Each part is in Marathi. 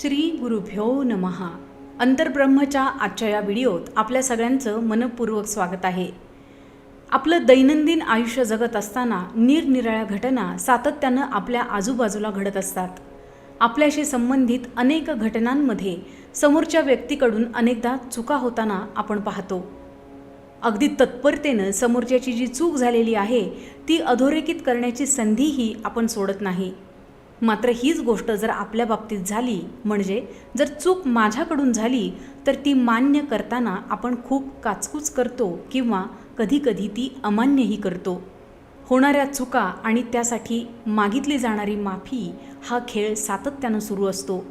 श्री गुरुभ्यो नमहा अंतर्ब्रह्मच्या आजच्या या व्हिडिओत आपल्या सगळ्यांचं मनपूर्वक स्वागत आहे. आपलं दैनंदिन आयुष्य जगत असताना निरनिराळ्या घटना सातत्यानं आपल्या आजूबाजूला घडत असतात. आपल्याशी संबंधित अनेक घटनांमध्ये समोरच्या व्यक्तीकडून अनेकदा चुका होताना आपण पाहतो. अगदी तत्परतेनं समोरच्याची जी चूक झालेली आहे ती अधोरेखित करण्याची संधीही आपण सोडत नाही. मात्र हीच गोष्ट जर आपल्या बाबतीत झाली म्हणजे जर चूक माझ्याकडून झाली तर ती मान्य करताना आपण खूप काचकूच करतो किंवा कधीकधी ती अमान्यही करतो. होणाऱ्या चुका आणि त्यासाठी मागितली जाणारी माफी हा खेळ सातत्यानं सुरू असतो.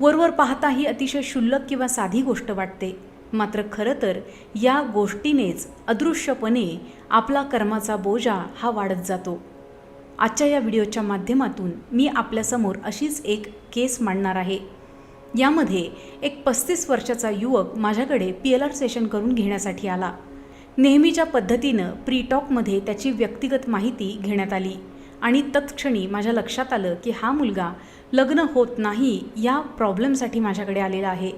वरवर पाहता ही अतिशय क्षुल्लक किंवा साधी गोष्ट वाटते. मात्र खरं तर या गोष्टीनेच अदृश्यपणे आपला कर्माचा बोजा हा वाढत जातो. आजच्या या व्हिडिओच्या माध्यमातून मी आपल्यासमोर अशीच एक केस मांडणार आहे. यामध्ये एक पस्तीस वर्षाचा युवक माझ्याकडे पी एल आर सेशन करून घेण्यासाठी आला. नेहमीच्या पद्धतीनं प्रीटॉकमध्ये त्याची व्यक्तिगत माहिती घेण्यात आली आणि तत्क्षणी माझ्या लक्षात आलं की हा मुलगा लग्न होत नाही या प्रॉब्लेमसाठी माझ्याकडे आलेला आहे.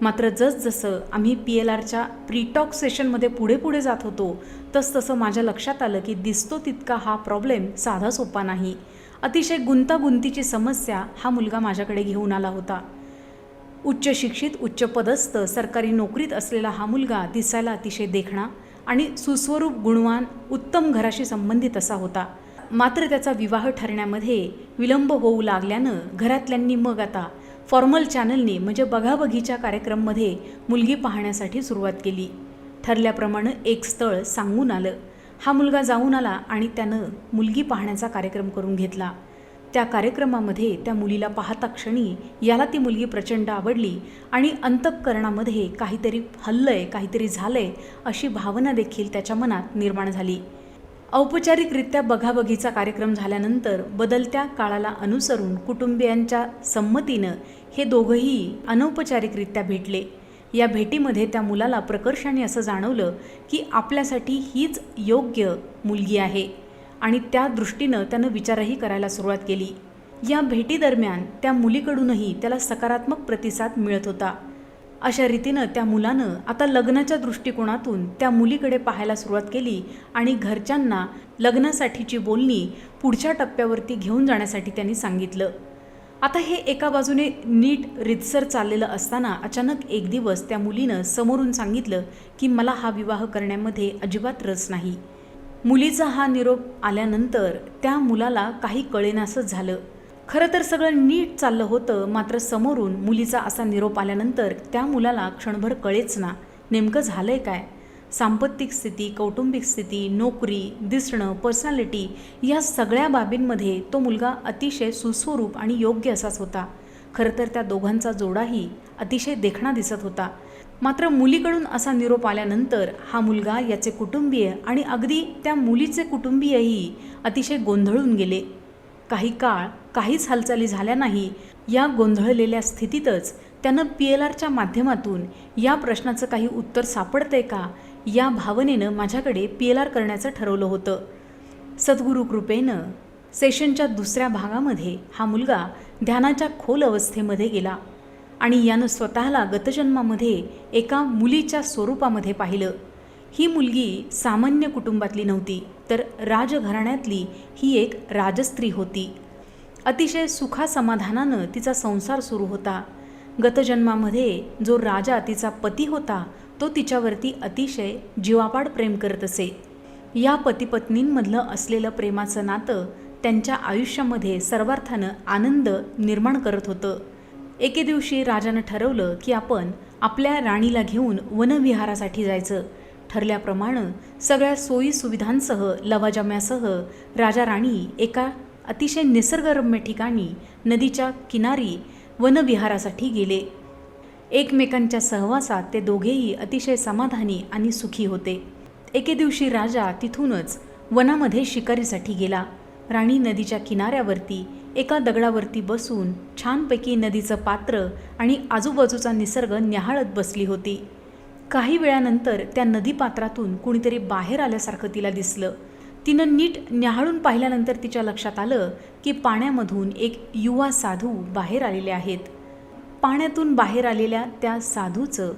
मात्र जसजसं आम्ही पी एल आरच्या प्रीटॉक सेशनमध्ये पुढे पुढे जात होतो तसतसं माझ्या लक्षात आलं की दिसतो तितका हा प्रॉब्लेम साधा सोपा नाही. अतिशय गुंतागुंतीची समस्या हा मुलगा माझ्याकडे घेऊन आला होता. उच्च शिक्षित उच्च पदस्थ सरकारी नोकरीत असलेला हा मुलगा दिसायला अतिशय देखणा आणि सुस्वरूप गुणवान उत्तम घराशी संबंधित असा होता. मात्र त्याचा विवाह ठरण्यामध्ये विलंब होऊ लागल्यानं घरातल्यांनी मग आता फॉर्मल चॅनलने म्हणजे बघाबघीच्या कार्यक्रममध्ये मुलगी पाहण्यासाठी सुरुवात केली. ठरल्याप्रमाणे एक स्थळ सांगून आलं. हा मुलगा जाऊन आला आणि त्यानं मुलगी पाहण्याचा कार्यक्रम करून घेतला. त्या कार्यक्रमामध्ये त्या मुलीला पाहता क्षणी याला ती मुलगी प्रचंड आवडली आणि अंतःकरणामध्ये काहीतरी हल्लंय काहीतरी झालंय अशी भावना देखील त्याच्या मनात निर्माण झाली. औपचारिकरित्या बघाबघीचा कार्यक्रम झाल्यानंतर बदलत्या काळाला अनुसरून कुटुंबियांच्या संमतीनं हे दोघंही अनौपचारिकरित्या भेटले. या भेटीमध्ये त्या मुलाला प्रकर्षाने असं जाणवलं की आपल्यासाठी हीच योग्य मुलगी आहे आणि त्या दृष्टीनं त्यानं विचारही करायला सुरुवात केली. या भेटीदरम्यान त्या मुलीकडूनही त्याला सकारात्मक प्रतिसाद मिळत होता. अशा रीतीनं त्या मुलानं आता लग्नाच्या दृष्टिकोनातून त्या मुलीकडे पाहायला सुरुवात केली आणि घरच्यांना लग्नासाठीची बोलणी पुढच्या टप्प्यावरती घेऊन जाण्यासाठी त्यांनी सांगितलं. आता हे एका बाजूने नीट रितसर चाललेलं असताना अचानक एक दिवस त्या मुलीनं समोरून सांगितलं की मला हा विवाह करण्यामध्ये अजिबात रस नाही. मुलीचा हा निरोप आल्यानंतर त्या मुलाला काही कळेनासंच झालं. खरं तर सगळं नीट चाललं होतं मात्र समोरून मुलीचा असा निरोप आल्यानंतर त्या मुलाला क्षणभर कळेच ना नेमकं झालं आहे काय? सांपत्तिक स्थिती कौटुंबिक स्थिती नोकरी दिसणं पर्सनॅलिटी या सगळ्या बाबींमध्ये तो मुलगा अतिशय सुस्वरूप आणि योग्य असाच होता. खरं तर त्या दोघांचा जोडाही अतिशय देखणा दिसत होता. मात्र मुलीकडून असा निरोप आल्यानंतर हा मुलगा याचे कुटुंबीय आणि अगदी त्या मुलीचे कुटुंबीयही अतिशय गोंधळून गेले. काही काळ काहीच हालचाली झाल्या नाही. या गोंधळलेल्या स्थितीतच त्यानं पी एल आरच्या माध्यमातून या प्रश्नाचं काही उत्तर सापडतंय का? या भावनेनं माझ्याकडे पी एल आर करण्याचं ठरवलं होतं. सद्गुरू कृपेनं सेशनच्या दुसऱ्या भागामध्ये हा मुलगा ध्यानाच्या खोल अवस्थेमध्ये गेला आणि यानं स्वतःला गतजन्मामध्ये एका मुलीच्या स्वरूपामध्ये पाहिलं. ही मुलगी सामान्य कुटुंबातली नव्हती तर राजघराण्यातली ही एक राजस्त्री होती. अतिशय सुखासमाधानानं तिचा संसार सुरू होता. गतजन्मामध्ये जो राजा तिचा पती होता तो तिच्यावरती अतिशय जीवापाड प्रेम करत असे. या पतीपत्नींमधलं असलेलं प्रेमाचं नातं त्यांच्या आयुष्यामध्ये सर्वार्थानं आनंद निर्माण करत होतं. एके दिवशी राजानं ठरवलं की आपण आपल्या राणीला घेऊन वनविहारासाठी जायचं. ठरल्याप्रमाणे सगळ्या सोयी सुविधांसह लवाजम्यासह राजा राणी एका अतिशय निसर्गरम्य ठिकाणी नदीच्या किनारी वनविहारासाठी गेले. एकमेकांच्या सहवासात ते दोघेही अतिशय समाधानी आणि सुखी होते. एके दिवशी राजा तिथूनच वनामध्ये शिकारीसाठी गेला. राणी नदीच्या किनाऱ्यावरती एका दगडावरती बसून छानपैकी नदीचं पात्र आणि आजूबाजूचा निसर्ग न्याहाळत बसली होती. काही वेळानंतर त्या नदीपात्रातून कुणीतरी बाहेर आल्यासारखं तिला दिसलं. तिनं नीट न्याहाळून पाहिल्यानंतर तिच्या लक्षात आलं की पाण्यामधून एक युवा साधू बाहेर आलेले आहेत. पाण्यातून बाहेर आलेल्या त्या साधूचं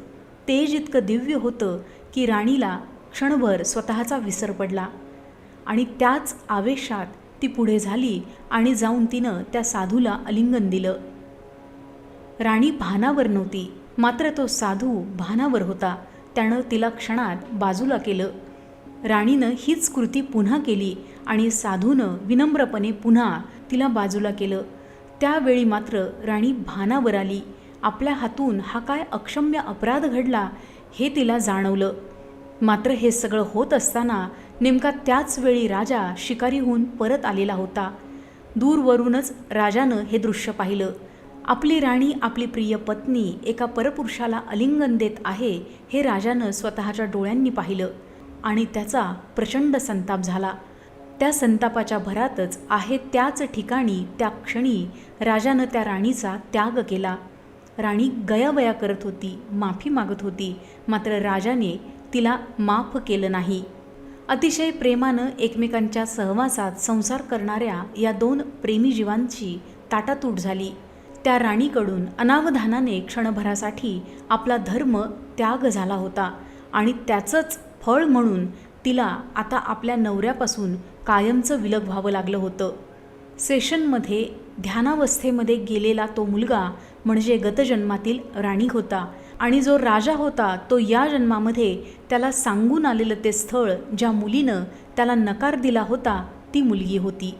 तेज इतकं दिव्य होतं की राणीला क्षणभर स्वतःचा विसर पडला. आणि त्याच आवेशात ती पुढे झाली आणि जाऊन तिनं त्या साधूला आलिंगन दिलं. राणी भानावर नव्हती. मात्र तो साधू भानावर होता. त्यानं तिला क्षणात बाजूला केलं. राणीनं हीच कृती पुन्हा केली आणि साधूनं विनम्रपणे पुन्हा तिला बाजूला केलं. त्यावेळी मात्र राणी भानावर आली. आपल्या हातून हा काय अक्षम्य अपराध घडला हे तिला जाणवलं. मात्र हे सगळं होत असताना नेमका त्याच वेळी राजा शिकारीहून परत आलेला होता. दूरवरूनच राजानं हे दृश्य पाहिलं. आपली राणी आपली प्रिय पत्नी एका परपुरुषाला अलिंगन देत आहे हे राजानं स्वतःच्या डोळ्यांनी पाहिलं आणि त्याचा प्रचंड संताप झाला. त्या संतापाच्या भरातच आहे त्याच ठिकाणी त्या क्षणी राजानं त्या राणीचा त्याग केला. राणी गयावया करत होती माफी मागत होती मात्र राजाने तिला माफ केलं नाही. अतिशय प्रेमानं एकमेकांच्या सहवासात संसार करणाऱ्या या दोन प्रेमी जीवांची ताटातूट झाली. त्या राणीकडून अनावधानाने क्षणभरासाठी आपला धर्म त्याग झाला होता आणि त्याचंच फळ म्हणून तिला आता आपल्या नवऱ्यापासून कायमचं विलग व्हावं लागलं होतं. सेशनमध्ये ध्यानावस्थेमध्ये गेलेला तो मुलगा म्हणजे गतजन्मातील राणी होता आणि जो राजा होता तो या जन्मामध्ये त्याला सांगून आलेलं ते स्थळ ज्या मुलीनं त्याला नकार दिला होता ती मुलगी होती.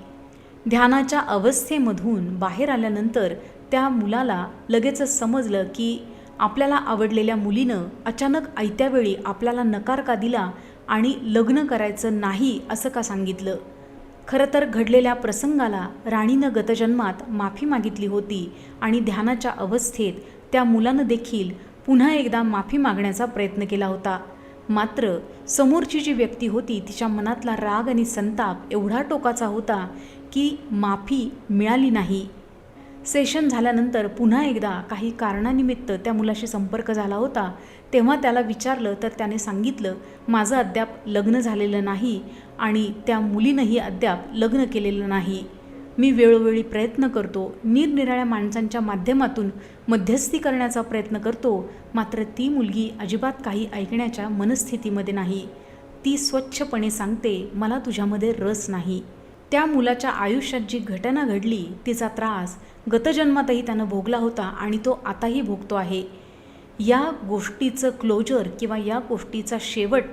ध्यानाच्या अवस्थेमधून बाहेर आल्यानंतर त्या मुलाला लगेचच समजलं की आपल्याला आवडलेल्या मुलीनं अचानक आयत्यावेळी आपल्याला नकार का दिला आणि लग्न करायचं नाही असं का सांगितलं? खरं तर घडलेल्या प्रसंगाला राणीनं गतजन्मात माफी मागितली होती आणि ध्यानाच्या अवस्थेत त्या मुलानं देखील पुन्हा एकदा माफी मागण्याचा प्रयत्न केला होता. मात्र समोरची जी व्यक्ती होती तिच्या मनातला राग आणि संताप एवढा टोकाचा होता की माफी मिळाली नाही. सेशन झाल्यानंतर पुन्हा एकदा काही कारणानिमित्त त्या मुलाशी संपर्क झाला होता. तेव्हा त्याला विचारलं तर त्याने सांगितलं माझं अद्याप लग्न झालेलं नाही आणि त्या मुलीनंही अद्याप लग्न केलेलं नाही. मी वेळोवेळी प्रयत्न करतो निरनिराळ्या माणसांच्या माध्यमातून मध्यस्थी करण्याचा प्रयत्न करतो मात्र ती मुलगी अजिबात काही ऐकण्याच्या मनस्थितीमध्ये नाही. ती स्वच्छपणे सांगते मला तुझ्यामध्ये रस नाही. त्या मुलाच्या आयुष्यात जी घटना घडली तिचा त्रास गतजन्मातही त्यानं भोगला होता आणि तो आताही भोगतो आहे. या गोष्टीचं क्लोजर किंवा या गोष्टीचा शेवट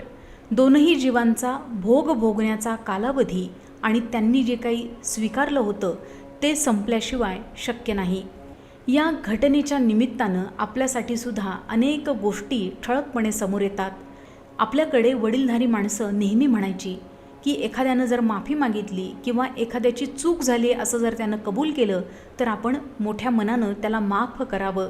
दोनही जीवांचा भोग भोगण्याचा कालावधी आणि त्यांनी जे काही स्वीकारलं होतं ते संपल्याशिवाय शक्य नाही. या घटनेच्या निमित्तानं आपल्यासाठी सुद्धा अनेक गोष्टी ठळकपणे समोर येतात. आपल्याकडे वडीलधारी माणसं नेहमी म्हणायची की एखाद्यानं जर माफी मागितली किंवा एखाद्याची चूक झाली असं जर त्यानं कबूल केलं तर आपण मोठ्या मनानं त्याला माफ करावं.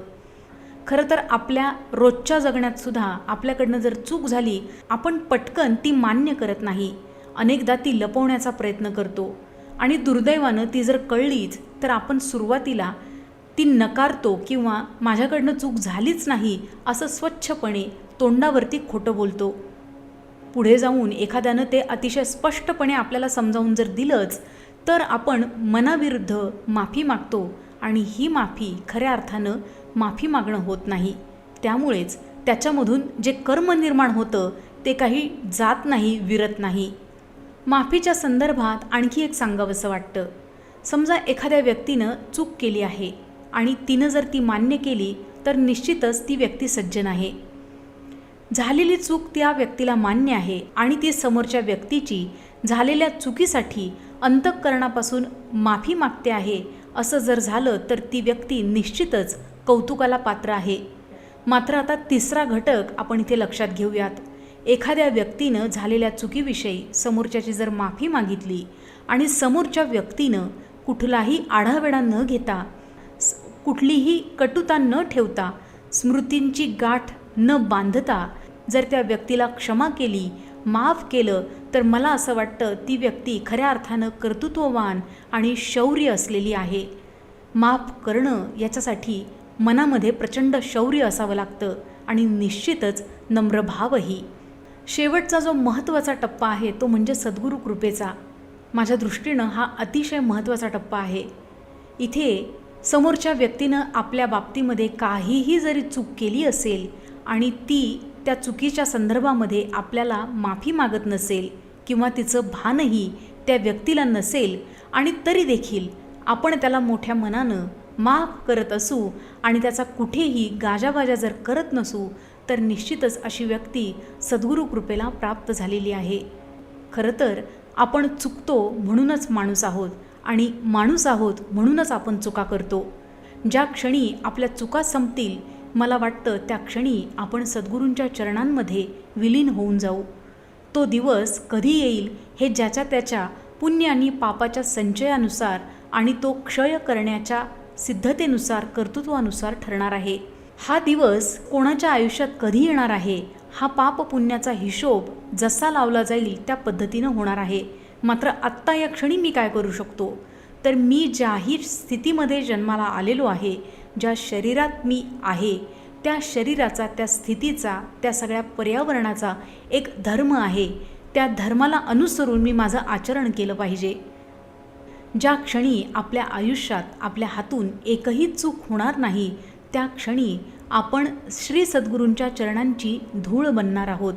खरं तर आपल्या रोजच्या जगण्यात सुद्धा आपल्याकडनं जर चूक झाली आपण पटकन ती मान्य करत नाही. अनेकदा ती लपवण्याचा प्रयत्न करतो. आणि दुर्दैवानं ती जर कळलीच तर आपण सुरुवातीला ती नकारतो किंवा माझ्याकडनं चूक झालीच नाही असं स्वच्छपणे तोंडावरती खोटं बोलतो. पुढे जाऊन एखाद्यानं ते अतिशय स्पष्टपणे आपल्याला समजावून जर दिलंच तर आपण मनाविरुद्ध माफी मागतो आणि ही माफी खऱ्या अर्थानं माफी मागणं होत नाही. त्यामुळेच त्याच्यामधून जे कर्म निर्माण होतं ते काही जात नाही विरत नाही. माफीच्या संदर्भात आणखी एक सांगावंसं वाटतं. समजा एखाद्या व्यक्तीनं चूक केली आहे आणि तिनं जर ती मान्य केली तर निश्चितच ती व्यक्ती सज्जन आहे झालेली चूक त्या व्यक्तीला मान्य आहे आणि ती समोरच्या व्यक्तीची झालेल्या चुकीसाठी अंतःकरणापासून माफी मागते आहे. असं जर झालं तर ती व्यक्ती निश्चितच कौतुकाला पात्र आहे. मात्र आता तिसरा घटक आपण इथे लक्षात घेऊयात. एखाद्या व्यक्तीनं झालेल्या चुकीविषयी समोरच्याची जर माफी मागितली आणि समोरच्या व्यक्तीनं कुठलाही आढावेढा न घेता कुठलीही कटुता न ठेवता स्मृतींची गाठ न बांधता जर त्या व्यक्तीला क्षमा केली माफ केलं तर मला असं वाटतं ती व्यक्ती खऱ्या अर्थानं कर्तृत्ववान आणि शौर्य असलेली आहे. माफ करणं याच्यासाठी मनामध्ये प्रचंड शौर्य असावं लागतं आणि निश्चितच नम्रभावही शेवटचा जो महत्त्वाचा टप्पा आहे तो म्हणजे सद्गुरू कृपेचा. माझ्या दृष्टीनं हा अतिशय महत्त्वाचा टप्पा आहे. इथे समोरच्या व्यक्तीनं आपल्या बाबतीमध्ये काहीही जरी चूक केली असेल आणि ती त्या चुकीच्या संदर्भामध्ये आपल्याला माफी मागत नसेल किंवा तिचं भानही त्या व्यक्तीला नसेल आणि तरी देखील आपण त्याला मोठ्या मनानं माफ करत असू आणि त्याचा कुठेही गाजावाजा जर करत नसू तर निश्चितच अशी व्यक्ती सद्गुरू कृपेला प्राप्त झालेली आहे. खरं तर आपण चुकतो म्हणूनच माणूस आहोत आणि माणूस आहोत म्हणूनच आपण चुका करतो. ज्या क्षणी आपल्या चुका संपतील मला वाटतं त्या क्षणी आपण सद्गुरूंच्या चरणांमध्ये विलीन होऊन जाऊ. तो दिवस कधी येईल हे ज्याच्या त्याच्या पुण्य आणि पापाच्या संचयानुसार आणि तो क्षय करण्याच्या सिद्धतेनुसार कर्तृत्वानुसार ठरणार आहे. हा दिवस कोणाच्या आयुष्यात कधी येणार आहे हा पाप पुण्याचा हिशोब जसा लावला जाईल त्या पद्धतीनं होणार आहे. मात्र आत्ता या क्षणी मी काय करू शकतो? तर मी ज्याही स्थितीमध्ये जन्माला आलेलो आहे ज्या शरीरात मी आहे त्या शरीराचा त्या स्थितीचा त्या सगळ्या पर्यावरणाचा एक धर्म आहे. त्या धर्माला अनुसरून मी माझं आचरण केलं पाहिजे. ज्या क्षणी आपल्या आयुष्यात आपल्या हातून एकही चूक होणार नाही त्या क्षणी आपण श्री सद्गुरूंच्या चरणांची धूळ बनणार आहोत.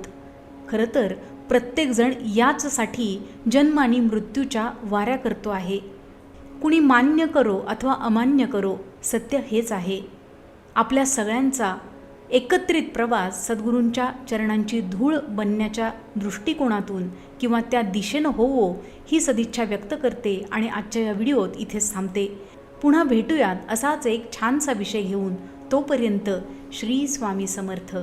खरं तर प्रत्येकजण याचसाठी जन्म आणि मृत्यूच्या वाऱ्या करतो आहे. कुणी मान्य करो अथवा अमान्य करो सत्य हेच आहे. आपल्या सगळ्यांचा एकत्रित प्रवास सद्गुरूंच्या चरणांची धूळ बनण्याच्या दृष्टिकोनातून किंवा त्या दिशेनं होवो ही सदिच्छा व्यक्त करते आणि आजच्या या व्हिडिओत इथेच थांबते. पुन्हा भेटूयात असाच एक छानसा विषय घेऊन. तोपर्यंत श्री स्वामी समर्थ.